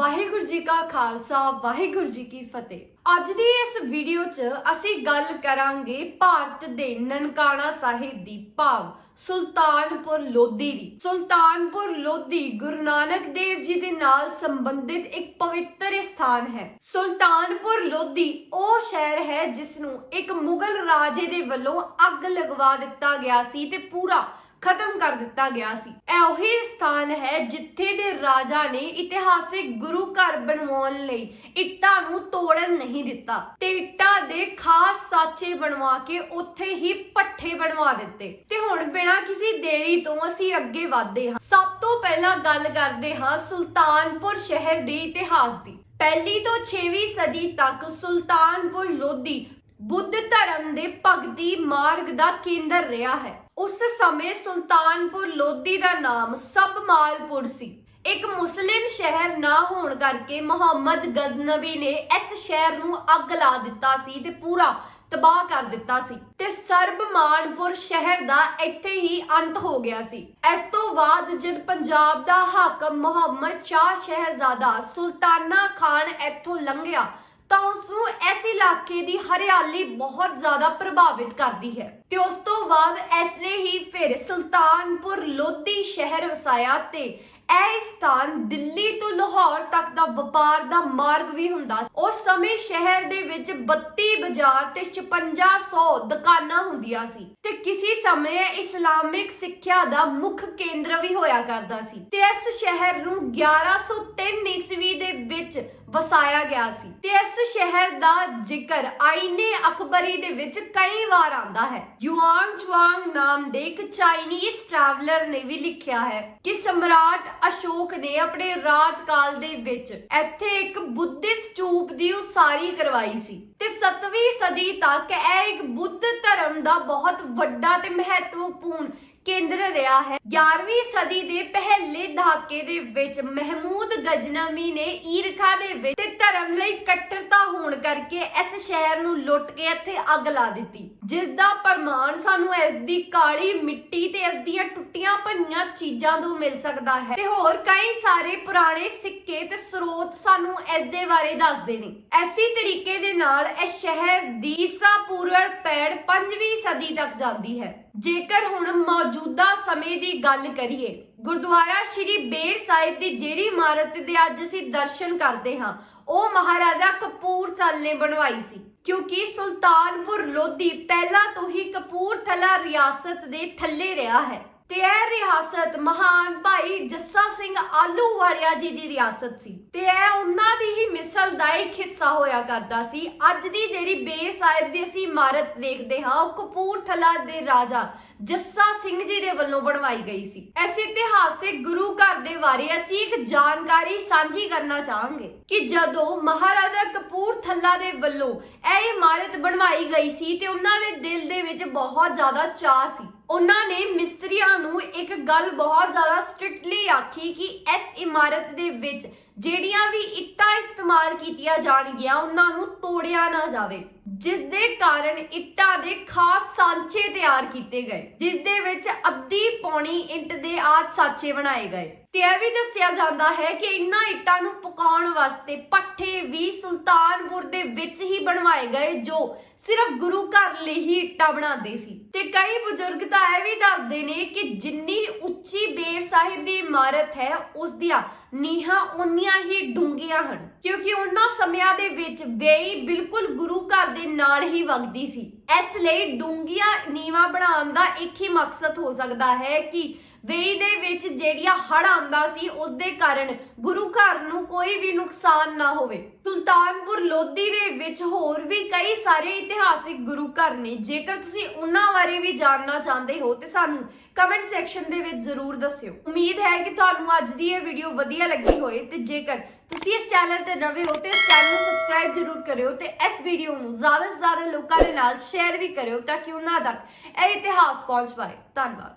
ਵਾਹਿਗੁਰੂ ਜੀ ਕਾ ਖਾਲਸਾ, ਵਾਹਿਗੁਰੂ ਜੀ ਕੀ ਫਤਿਹ। ਅੱਜ ਦੀ ਇਸ ਵੀਡੀਓ 'ਚ ਅਸੀਂ ਗੱਲ ਕਰਾਂਗੇ ਭਾਰਤ ਦੇ ਨਨਕਾਣਾ ਸਾਹਿਬ ਦੀ ਭਾਵ, ਸੁਲਤਾਨਪੁਰ ਲੋਧੀ ਦੀ। ਸੁਲਤਾਨਪੁਰ ਲੋਧੀ ਗੁਰੂ ਨਾਨਕ ਦੇਵ ਜੀ ਦੇ ਨਾਲ ਸੰਬੰਧਿਤ ਇੱਕ ਪਵਿੱਤਰ ਸਥਾਨ ਹੈ। ਸੁਲਤਾਨਪੁਰ ਲੋਧੀ ਉਹ ਸ਼ਹਿਰ ਹੈ ਜਿਸ ਨੂੰ ਇੱਕ ਮੁਗਲ ਰਾਜੇ ਦੇ ਵੱਲੋਂ ਅੱਗ ਲਗਵਾ ਦਿੱਤਾ ਗਿਆ ਸੀ ਤੇ ਪੂਰਾ ਖਤਮ ਕਰ ਦਿੱਤਾ ਗਿਆ ਸੀ। ਇਹ ਉਹੀ ਸਥਾਨ ਹੈ ਜਿੱਥੇ ਦੇ ਰਾਜਾ ਨੇ ਇਤਿਹਾਸਿਕ ਗੁਰੂ ਘਰ ਬਣਵਾਉਣ ਲਈ ਇੱਟਾਂ ਨੂੰ ਤੋੜਨ ਨਹੀਂ ਦਿੱਤਾ ਤੇ ਇੱਟਾਂ ਦੇ ਖਾਸ ਸਾਚੇ ਬਣਵਾ ਕੇ ਉੱਥੇ ਹੀ ਪੱਠੇ ਬਣਵਾ ਦਿੱਤੇ। ਤੇ ਹੁਣ ਬਿਨਾਂ ਕਿਸੇ ਦੇਰੀ ਤੋਂ ਅਸੀਂ ਅੱਗੇ ਵਧਦੇ ਹਾਂ। ਸਭ ਤੋਂ ਪਹਿਲਾਂ ਗੱਲ ਕਰਦੇ ਹਾਂ ਸੁਲਤਾਨਪੁਰ ਸ਼ਹਿਰ ਦੇ ਇਤਿਹਾਸ ਦੀ। ਪਹਿਲੀ ਤੋਂ 6ਵੀਂ ਸਦੀ ਤੱਕ ਸੁਲਤਾਨਪੁਰ ਲੋਧੀ ਬੁੱਧ ਧਰਮ ਦੇ ਭਗਤੀ ਮਾਰਗ ਦਾ ਕੇਂਦਰ ਰਿਹਾ ਹੈ। ਉਸ ਸਮੇਂ ਸੁਲਤਾਨਪੁਰ ਲੋਧੀ ਦਾ ਨਾਮ ਸਬਮਾਲਪੁਰ ਸੀ। ਇੱਕ ਮੁਸਲਿਮ ਸ਼ਹਿਰ ਨਾ ਹੋਣ ਕਰਕੇ ਮੁਹੰਮਦ ਗਜ਼ਨਵੀ ਨੇ ਇਸ ਸ਼ਹਿਰ ਨੂੰ ਅੱਗ ਲਾ ਦਿੱਤਾ ਸੀ ਤੇ ਪੂਰਾ ਤਬਾਹ ਕਰ ਦਿੱਤਾ ਸੀ ਤੇ ਸਰਬਮਾਨਪੁਰ ਸ਼ਹਿਰ ਦਾ ਇੱਥੇ ਹੀ ਅੰਤ ਹੋ ਗਿਆ ਸੀ। ਇਸ ਤੋਂ ਬਾਅਦ ਜਦ ਪੰਜਾਬ ਦਾ ਹਾਕਮ ਮੁਹੰਮਦ ਸ਼ਾਹ ਸ਼ਹਿਜ਼ਾਦਾ ਸੁਲਤਾਨਾ ਖਾਨ ਇੱਥੋਂ ਲੰਘਿਆ ਤਾਂ ਉਸ ਨੂੰ ਇਸ ਇਲਾਕੇ ਦੀ ਹਰਿਆਲੀ ਬਹੁਤ ਜ਼ਿਆਦਾ ਪ੍ਰਭਾਵਿਤ ਕਰਦੀ ਹੈ। ਤੇ ਉਸ ਤੋਂ ਬਾਅਦ ਇਸ ਹੀ ਫਿਰ ਸੁਲਤਾਨਪੁਰ ਲੋਧੀ ਸ਼ਹਿਰ ਵਸਾਇਆ ਤੇ ਇਹ ਸਥਾਨ ਦਿੱਲੀ ਤੋਂ ਲਾਹੌਰ ਤੱਕ ਦਾ ਵਪਾਰ ਦਾ ਮਾਰਗ ਵੀ ਹੁੰਦਾ ਉਸ ਸਮੇਂ ਸ਼ਹਿਰ ਦੇ ਵਿੱਚ 32 ਬਾਜ਼ਾਰ ਤੇ 5600 ਦੁਕਾਨਾਂ ਹੁੰਦੀਆਂ ਸੀ ਤੇ ਕਿਸੇ ਸਮੇਂ ਇਸਲਾਮਿਕ ਸਿੱਖਿਆ ਦਾ ਮੁੱਖ ਕੇਂਦਰ ਵੀ ਹੋਇਆ ਕਰਦਾ ਸੀ। ਤੇ ਇਸ ਸ਼ਹਿਰ ਨੂੰ 1103 ਈਸਵੀ ਦੇ ਵਿੱਚ ਵਸਾਇਆ ਗਿਆ ਸੀ। ਤੇ ਇਸ ਸ਼ਹਿਰ ਦਾ ਜ਼ਿਕਰ ਆਇਨੇ ਅਕਬਰੀ ਦੇ ਵਿੱਚ ਕਈ ਵਾਰ ਆਉਂਦਾ ਹੈ। ਯੂਆਨ ਚਵਾਂਗ ਨਾਮ ਦੇ ਇੱਕ ਚਾਈਨੀਜ਼ ਟਰੈਵਲਰ ਨੇ ਵੀ ਲਿਖਿਆ ਹੈ ਕਿ ਸਮਰਾਟ ਅਸ਼ੋਕ ਨੇ ਆਪਣੇ ਰਾਜਕਾਲ ਦੇ ਵਿੱਚ ਇੱਥੇ ਇੱਕ ਬੁੱਧਿਸਟ ਚੂਪ ਦੀ ਉਸਾਰੀ ਕਰਵਾਈ ਸੀ। ਤੇ 7ਵੀਂ ਸਦੀ ਤੱਕ ਇਹ ਇੱਕ ਬੁੱਧ ਧਰਮ ਦਾ ਬਹੁਤ ਵੱਡਾ ਤੇ ਮਹੱਤਵਪੂਰਨ ਕੇਂਦਰ ਰਿਹਾ ਹੈ। 11ਵੀਂ ਸਦੀ ਦੇ ਪਹਿਲੇ ਦਹਾਕੇ ਦੇ ਵਿੱਚ ਮਹਿਮੂਦ ਗਜਨਵੀ ਨੇ ਈਰਖਾ ਦੇ ਵਿੱਚ ਤੇ ਧਰਮ ਲਈ ਕੱਟੜਤਾ ਹੋਣ ਕਰਕੇ ਇਸ ਸ਼ਹਿਰ ਨੂੰ ਲੁੱਟ ਕੇ ਇੱਥੇ ਅੱਗ ਲਾ ਦਿੱਤੀ। ਜਿਸ ਦਾ ਪ੍ਰਮਾਣ ਸਾਨੂੰ ਇਸ ਦੀ ਕਾਲੀ ਮਿੱਟੀ ਤੇ ਇਸ ਦੀਆਂ ਟੁੱਟੀਆਂ ਭੰਨੀਆਂ ਚੀਜ਼ਾਂ ਤੋਂ ਮਿਲ ਸਕਦਾ ਹੈ। ਤੇ ਹੋਰ ਕਈ ਸਾਰੇ ਪੁਰਾਣੇ ਸਿੱਕੇ ਤੇ ਸਰੋਤ ਸਾਨੂੰ ਇਸ ਦੇ ਬਾਰੇ ਦੱਸਦੇ ਨੇ। ਐਸੀ ਤਰੀਕੇ ਦੇ ਨਾਲ ਇਹ ਸ਼ਹਿਰ ਦੀ ਈਸਾ ਪੂਰਵ ਪੈੜ 5ਵੀਂ ਸਦੀ ਤੱਕ ਜਾਂਦੀ ਹੈ। ਜੇਕਰ ਹੁਣ ਮੌਜੂਦਾ ਮੌਜੂਦਾ ਸਮੇਂ ਦੀ ਗੱਲ ਕਰੀਏ, ਗੁਰਦੁਆਰਾ ਸ਼੍ਰੀ ਬੇਰ ਸਾਹਿਬ ਦੀ ਜਿਹੜੀ ਇਮਾਰਤ ਦੇ ਅੱਜ ਅਸੀਂ ਦਰਸ਼ਨ ਕਰਦੇ ਹਾਂ, ਉਹ ਮਹਾਰਾਜਾ ਕਪੂਰਥਲ ਨੇ ਬਣਵਾਈ ਸੀ। ਕਿਉਂਕਿ ਸੁਲਤਾਨਪੁਰ ਲੋਧੀ ਪਹਿਲਾਂ ਤੋਂ ਹੀ ਕਪੂਰਥਲਾ ਰਿਆਸਤ ਦੇ ਥੱਲੇ ਰਿਹਾ ਹੈ। ਤੇ ਇਹ ਰਿਆਸਤ ਮਹਾਨ ਭਾਈ ਜੱਸਾ ਸਿੰਘ ਆਲੂਵਾਲੀਆ ਜੀ ਦੀ ਰਿਆਸਤ ਸੀ। ਤੇ ਇਹ ਉਹਨਾਂ ਦੀ ਹੀ ਮਿਸਲ ਦਾ ਇੱਕ ਹਿੱਸਾ ਹੋਇਆ ਕਰਦਾ ਸੀ। ਅੱਜ ਦੀ ਜਿਹੜੀ ਬੇਰ ਸਾਹਿਬ ਦੀ ਅਸੀਂ ਇਮਾਰਤ ਦੇਖਦੇ ਹਾਂ, ਉਹ ਕਪੂਰਥਲਾ ਦੇ ਰਾਜਾ ਜੱਸਾ ਸਿੰਘ ਜੀ ਦੇ ਵੱਲੋਂ ਬਣਵਾਈ ਗਈ ਸੀ। ਇਸ ਇਤਿਹਾਸਿਕ ਗੁਰੂ ਘਰ ਬਾਰੇ ਅਸੀਂ ਇੱਕ ਜਾਣਕਾਰੀ ਸਾਂਝੀ ਕਰਨਾ ਚਾਹਾਂਗੇ ਕਿ ਜਦੋਂ ਮਹਾਰਾਜਾ ਕਪੂਰਥਲਾ ਦੇ ਵੱਲੋਂ ਇਹ ਇਮਾਰਤ ਬਣਵਾਈ ਗਈ ਸੀ ਤੇ ਉਹਨਾਂ ਦੇ ਦਿਲ ਦੇ ਵਿੱਚ ਬਹੁਤ ਜ਼ਿਆਦਾ ਚਾਹ ਸੀ। ਉਹਨਾਂ ਨੇ ਮਿਸਤਰੀਆਂ ਨੂੰ ਇੱਕ ਗੱਲ ਬਹੁਤ ਜ਼ਿਆਦਾ ਸਟ੍ਰਿਕਟਲੀ ਆਖੀ ਕਿ ਇਸ ਇਮਾਰਤ ਦੇ ਵਿੱਚ ਜਿਹੜੀਆਂ ਵੀ ਇੱਟਾਂ ਇਸਤੇਮਾਲ ਕੀਤੀਆਂ ਜਾਣਗੀਆਂ, ਉਹਨਾਂ ਨੂੰ ਤੋੜਿਆ ਨਾ ਜਾਵੇ। ਜਿਸ ਦੇ ਕਾਰਨ ਇੱਟਾਂ ਦੇ ਖਾਸ ਸਾਂਚੇ ਤਿਆਰ ਕੀਤੇ ਗਏ ਜਿਸ ਦੇ ਵਿੱਚ ਅੱਧੀ ਪੌਣੀ ਇੰਟ ਦੇ ਆਦ ਸਾਂਚੇ ਬਣਾਏ ਗਏ। ਤੇ ਇਹ ਵੀ ਦੱਸਿਆ ਜਾਂਦਾ ਹੈ ਕਿ ਇਨ੍ਹਾਂ ਇੱਟਾਂ ਨੂੰ ਪਕਾਉਣ ਵਾਸਤੇ ਪੱਠੇ ਵੀ ਸੁਲਤਾਨਪੁਰ ਦੇ ਵਿੱਚ ਹੀ ਬਣਵਾਏ ਗਏ, ਜੋ ਸਿਰਫ ਗੁਰੂ ਘਰ ਲਈ ਹੀ ਇੱਟਾਂ ਬਣਾਉਂਦੇ ਸੀ। ਤੇ ਕਈ ਬਜ਼ੁਰਗ ਤਾਂ ਇਹ ਵੀ ਦੱਸਦੇ ਨੇ ਕਿ ਜਿੰਨੀ ਉੱਚੀ ਸਾਹਿਬ ਦੀ ਇਮਾਰਤ ਹੈ ਉਸ ਦੀਆਂ ਨੀਹਾਂ ਉਨੀਆਂ ਹੀ ਡੂੰਘੀਆਂ ਹਨ, ਕਿਉਂਕਿ ਉਹਨਾਂ ਸਮਿਆਂ ਦੇ ਵਿੱਚ ਵੇਈ ਬਿਲਕੁਲ ਗੁਰੂ ਘਰ ਦੇ ਨਾਲ ਹੀ ਵਗਦੀ ਸੀ। ਇਸ ਲਈ ਡੂੰਘੀਆਂ ਨੀਹਾਂ ਬਣਾਉਣ ਦਾ ਇੱਕ ਹੀ ਮਕਸਦ ਹੋ ਸਕਦਾ ਹੈ ਕਿ ਵੇਈ ਦੇ ਵਿੱਚ ਜਿਹੜੀਆਂ ਹੜ ਆਉਂਦਾ ਸੀ ਉਸ ਦੇ ਕਾਰਨ ਗੁਰੂ ਘਰ ਨੂੰ ਕੋਈ ਵੀ ਨੁਕਸਾਨ ਨਾ ਹੋਵੇ। ਸੁਲਤਾਨਪੁਰ ਲੋਧੀ ਦੇ ਵਿੱਚ ਹੋਰ ਵੀ ਕਈ ਸਾਰੇ ਇਤਿਹਾਸਿਕ ਗੁਰੂ ਘਰ ਨੇ, ਜੇਕਰ ਤੁਸੀਂ ਉਹਨਾਂ ਬਾਰੇ ਵੀ ਜਾਣਨਾ ਚਾਹੁੰਦੇ ਹੋ, ਤੇ ਸਾਨੂੰ ਕਮੈਂਟ ਸੈਕਸ਼ਨ ਦੇ ਵਿੱਚ ਜ਼ਰੂਰ ਦੱਸਿਓ। ਉਮੀਦ ਹੈ ਕਿ ਤੁਹਾਨੂੰ ਅੱਜ ਦੀ ਇਹ ਵੀਡੀਓ ਵਧੀਆ ਲੱਗੀ ਹੋਏ ਤੇ ਜੇਕਰ ਤੁਸੀਂ ਇਸ ਚੈਨਲ ਤੇ ਨਵੇਂ ਹੋ ਤੇ ਇਸ ਚੈਨਲ ਨੂੰ ਸਬਸਕ੍ਰਾਈਬ ਜ਼ਰੂਰ ਕਰਿਓ ਤੇ ਇਸ ਵੀਡੀਓ ਨੂੰ ਜ਼ਿਆਦਾ ਤੋਂ ਜ਼ਿਆਦਾ ਲੋਕਾਂ ਦੇ ਨਾਲ ਸ਼ੇਅਰ ਵੀ ਕਰਿਓ ਤਾਂ ਕਿ ਉਹਨਾਂ ਤੱਕ ਇਹ ਇਤਿਹਾਸ ਪਹੁੰਚ ਪਾਏ। ਧੰਨਵਾਦ।